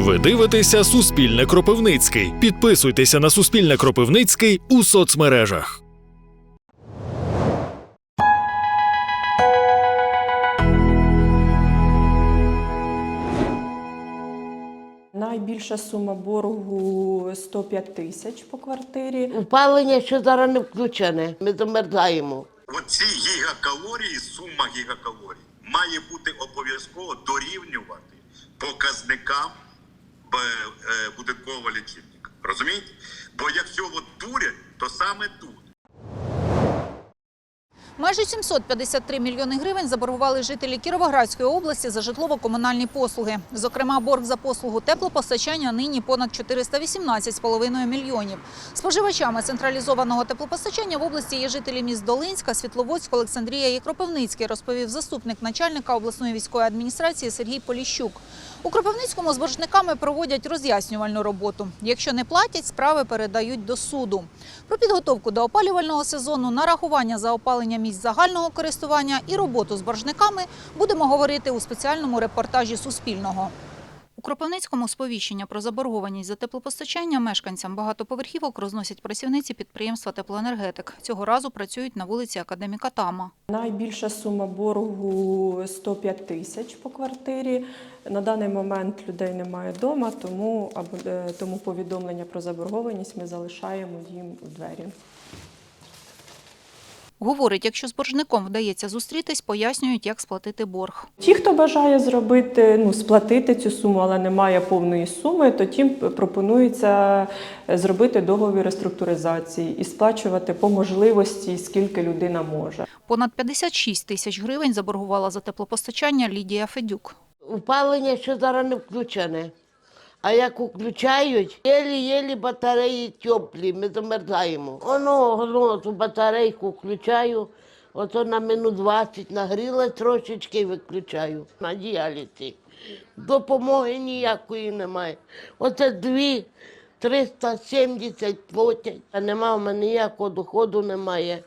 Ви дивитеся Суспільне Кропивницький. Підписуйтеся на Суспільне Кропивницький у соцмережах. Найбільша сума боргу 105 тисяч по квартирі. Опалення ще зараз не включене. Ми замерзаємо. Оці гігакалорії, сума гігакалорій, має бути обов'язково дорівнювати показникам будинкового лічильника. Розумієте? Бо якщо от дурять, то саме тут. Майже 753 мільйони гривень заборгували жителі Кіровоградської області за житлово-комунальні послуги. Зокрема, борг за послугу теплопостачання нині понад 418,5 мільйонів. Споживачами централізованого теплопостачання в області є жителі міст Долинська, Світловодськ, Олександрія і Кропивницький, розповів заступник начальника обласної військової адміністрації Сергій Поліщук. У Кропивницькому з боржниками проводять роз'яснювальну роботу. Якщо не платять, справи передають до суду. Про підготовку до опалювального сезону, нарахування за опалення місць загального користування і роботу з боржниками будемо говорити у спеціальному репортажі Суспільного. У Кропивницькому сповіщення про заборгованість за теплопостачання мешканцям багатоповерхівок розносять працівниці підприємства теплоенергетик. Цього разу працюють на вулиці Академіка Тама. Найбільша сума боргу 105 тисяч по квартирі. На даний момент людей немає вдома, тому, е, тому повідомлення про заборгованість ми залишаємо їм у двері. Говорить, якщо з боржником вдається зустрітись, пояснюють, як сплатити борг. Ті, хто бажає зробити, ну, сплатити цю суму, але не має повної суми, то тим пропонується зробити договір реструктуризації і сплачувати по можливості, скільки людина може. Понад 56 тисяч гривень заборгувала за теплопостачання Лідія Федюк. Опалення ще зараз не включене. А як включають, єлі-єлі батареї теплі, ми замерзаємо. Воно голосу батарейку включаю, ото на минут 20 нагріла трошечки і виключаю на діаліці. Допомоги ніякої немає. Оце дві 370 платять. А нема в мене ніякого доходу немає.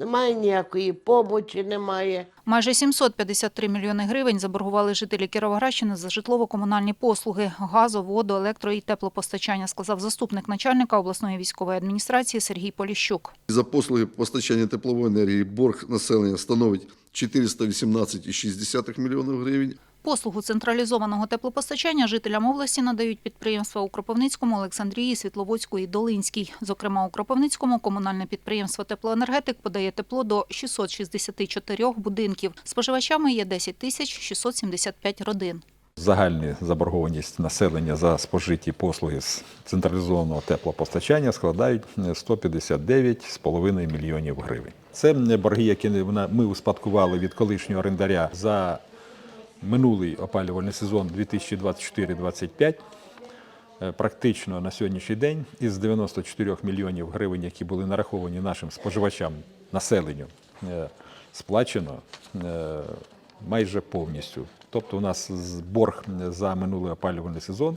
Немає ніякої помочі, немає. Майже 753 мільйони гривень заборгували жителі Кіровоградщини за житлово-комунальні послуги – газу, воду, електро і теплопостачання, сказав заступник начальника обласної військової адміністрації Сергій Поліщук. За послуги постачання теплової енергії борг населення становить 418,6 мільйонів гривень. Послугу централізованого теплопостачання жителям області надають підприємства у Кропивницькому, Олександрії, Світловодську і Долинській. Зокрема, у Кропивницькому комунальне підприємство «Теплоенергетик» подає тепло до 664 будинків. Споживачами є 10 тисяч 675 родин. Загальна заборгованість населення за спожиті послуги з централізованого теплопостачання складають 159,5 мільйонів гривень. Це борги, які ми успадкували від колишнього орендаря за минулий опалювальний сезон 2024-2025. Е, Практично на сьогоднішній день із 94 мільйонів гривень, які були нараховані нашим споживачам населенню, е, сплачено е, майже повністю. Тобто у нас борг за минулий опалювальний сезон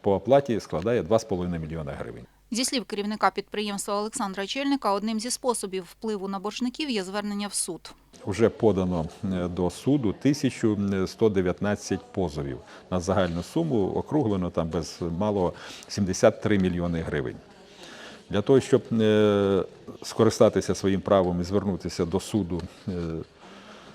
по оплаті складає 2,5 мільйона гривень. Зі слів керівника підприємства Олександра Чельника, одним зі способів впливу на боржників є звернення в суд. Вже подано е, до суду 1119 позовів на загальну суму, округлено там без малого 73 мільйони гривень. Для того, щоб е, скористатися своїм правом і звернутися до суду е,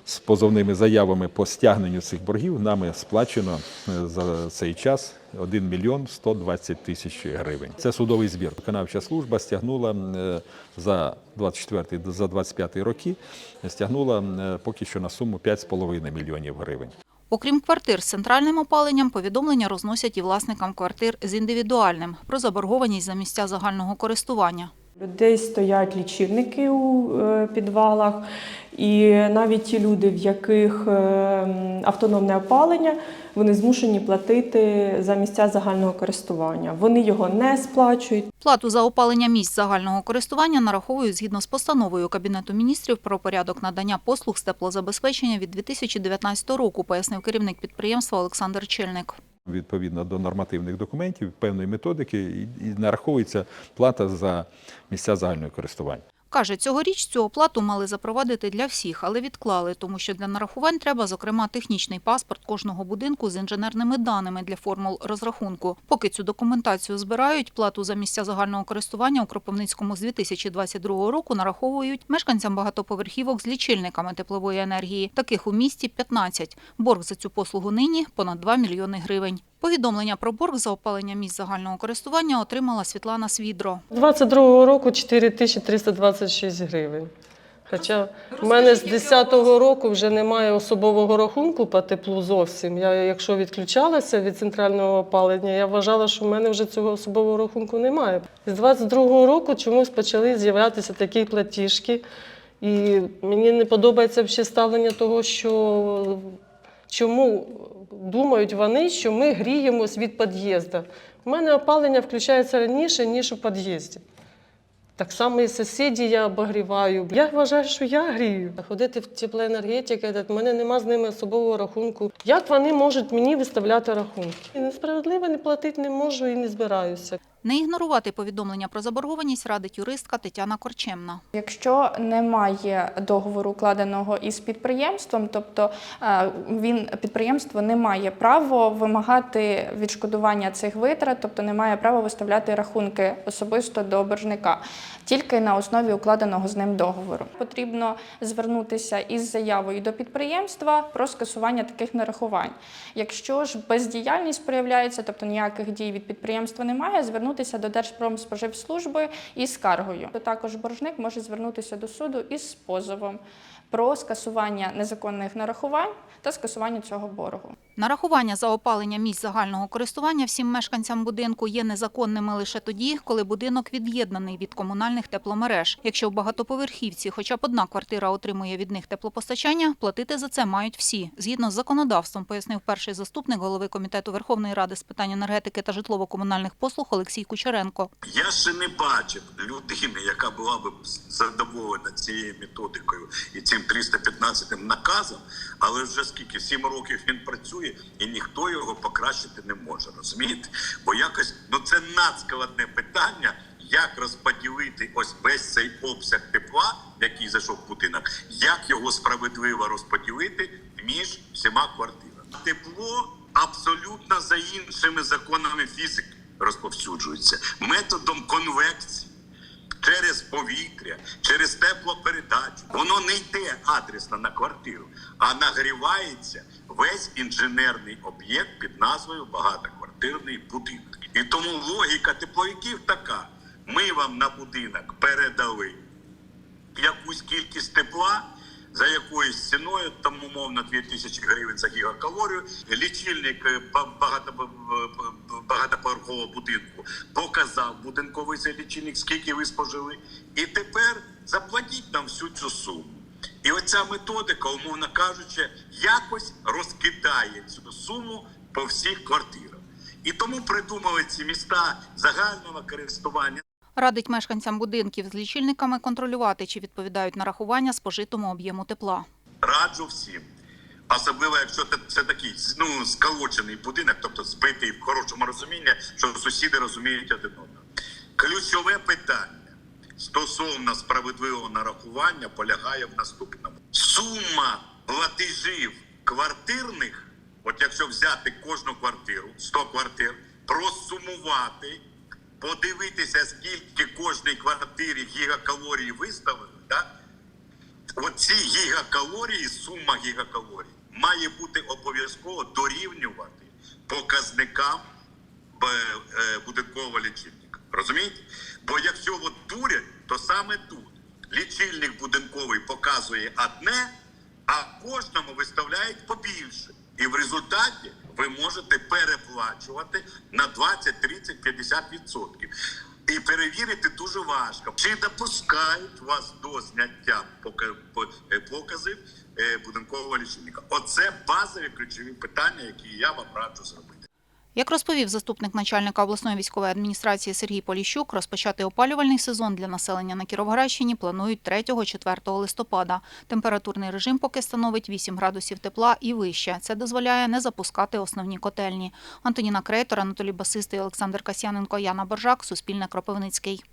з позовними заявами по стягненню цих боргів, нами сплачено е, за цей час 1 мільйон 120 тисяч гривень. Це судовий збір. Виконавча служба стягнула е, за 24 за 25 роки, стягнула е, поки що на суму 5,5 мільйонів гривень. Окрім квартир з центральним опаленням, повідомлення розносять і власникам квартир з індивідуальним про заборгованість за місця загального користування. Людей стоять лічильники у е, підвалах, і навіть ті люди, в яких е, автономне опалення, вони змушені платити за місця загального користування. Вони його не сплачують. Плату за опалення місць загального користування нараховують згідно з постановою Кабінету міністрів про порядок надання послуг з теплозабезпечення від 2019 року, пояснив керівник підприємства Олександр Чельник. Відповідно до нормативних документів, певної методики, і, нараховується плата за місця загального користування. Каже, цьогоріч цю оплату мали запровадити для всіх, але відклали, тому що для нарахувань треба, зокрема, технічний паспорт кожного будинку з інженерними даними для формул розрахунку. Поки цю документацію збирають, плату за місця загального користування у Кропивницькому з 2022 року нараховують мешканцям багатоповерхівок з лічильниками теплової енергії. Таких у місті 15. Борг за цю послугу нині понад 2 мільйони гривень. Повідомлення про борг за опалення місць загального користування отримала Світлана Свідро. 22-го року 4326 гривень. Хоча в мене з 10-го року вже немає особового рахунку по теплу зовсім. Я, якщо відключалася від центрального опалення, я вважала, що в мене вже цього особового рахунку немає. З 22-го року чомусь почали з'являтися такі платіжки. І мені не подобається ще ставлення того, що чому думають вони, що ми гріємось від під'їзду. У мене опалення включається раніше, ніж у під'їзді. Так само і сусіді я обогріваю. Я вважаю, що я грію. Ходити в теплоенергетики, в мене нема з ними особового рахунку. Як вони можуть мені виставляти рахунки? Несправедливо не платити не можу і не збираюся. Не ігнорувати повідомлення про заборгованість радить юристка Тетяна Корчемна. Якщо немає договору укладеного із підприємством, тобто е, він підприємство не має права вимагати відшкодування цих витрат, тобто не має права виставляти рахунки особисто до боржника, тільки на основі укладеного з ним договору. Потрібно звернутися із заявою до підприємства про скасування таких нарахувань. Якщо ж бездіяльність проявляється, тобто ніяких дій від підприємства немає, звернутися до Держпромспоживслужби із скаргою. Також боржник може звернутися до суду із позовом про скасування незаконних нарахувань та скасування цього боргу. Нарахування за опалення місць загального користування всім мешканцям будинку є незаконними лише тоді, коли будинок від'єднаний від комунальних тепломереж. Якщо в багатоповерхівці хоча б одна квартира отримує від них теплопостачання, платити за це мають всі, згідно з законодавством, пояснив перший заступник голови комітету Верховної Ради з питань енергетики та житлово-комунальних послуг Олексій Кучеренко. Я ще не бачив людини, яка була б задоволена цією методикою і цим 315 наказом, але вже скільки сім років він працює, і ніхто його покращити не може. Розумієте? Бо якось ну це надскладне питання. Як розподілити ось весь цей обсяг тепла, який зайшов в будинок, як його справедливо розподілити між всіма квартирами? Тепло абсолютно за іншими законами фізики розповсюджується методом конвекції повітря, через теплопередачу. Воно не йде адресно на квартиру, а нагрівається весь інженерний об'єкт під назвою багатоквартирний будинок. І тому логіка тепловиків така: ми вам на будинок передали якусь кількість тепла. За якоюсь ціною, там умовно 2000 гривень за гігакалорію, лічильник е, багато, багатоповерхового будинку показав будинковий цей лічильник, скільки ви спожили. І тепер заплатіть нам всю цю суму. І оця методика, умовно кажучи, якось розкидає цю суму по всіх квартирах. І тому придумали ці міста загального користування. Радить мешканцям будинків з лічильниками контролювати, чи відповідають нарахування спожитому об'єму тепла. Раджу всім. Особливо, якщо це, такий ну, сколочений будинок, тобто збитий в хорошому розумінні, що сусіди розуміють один одного. Ключове питання стосовно справедливого нарахування полягає в наступному: сума платежів квартирних, от якщо взяти кожну квартиру, 100 квартир, просумувати, подивитися, скільки кожній квартирі гігакалорій виставили, да? Оці гігакалорії, сума гігакалорій, має бути обов'язково дорівнювати показникам е, будинкового лічильника. Розумієте? Бо якщо от дурять, то саме тут лічильник будинковий показує одне, а кожному виставляють побільше. І в результаті ви можете переплачувати на 20, 30, 50 відсотків. І перевірити дуже важко, чи допускають вас до зняття е, показів е, будинкового лічильника. Оце базові ключові питання, які я вам раджу зробити. Як розповів заступник начальника обласної військової адміністрації Сергій Поліщук, розпочати опалювальний сезон для населення на Кіровоградщині планують 3-4 листопада. Температурний режим поки становить 8 градусів тепла і вище. Це дозволяє не запускати основні котельні. Антоніна Крейтор, Анатолій Басистий, Олександр Касьяненко, Яна Боржак, Суспільне Кропивницький.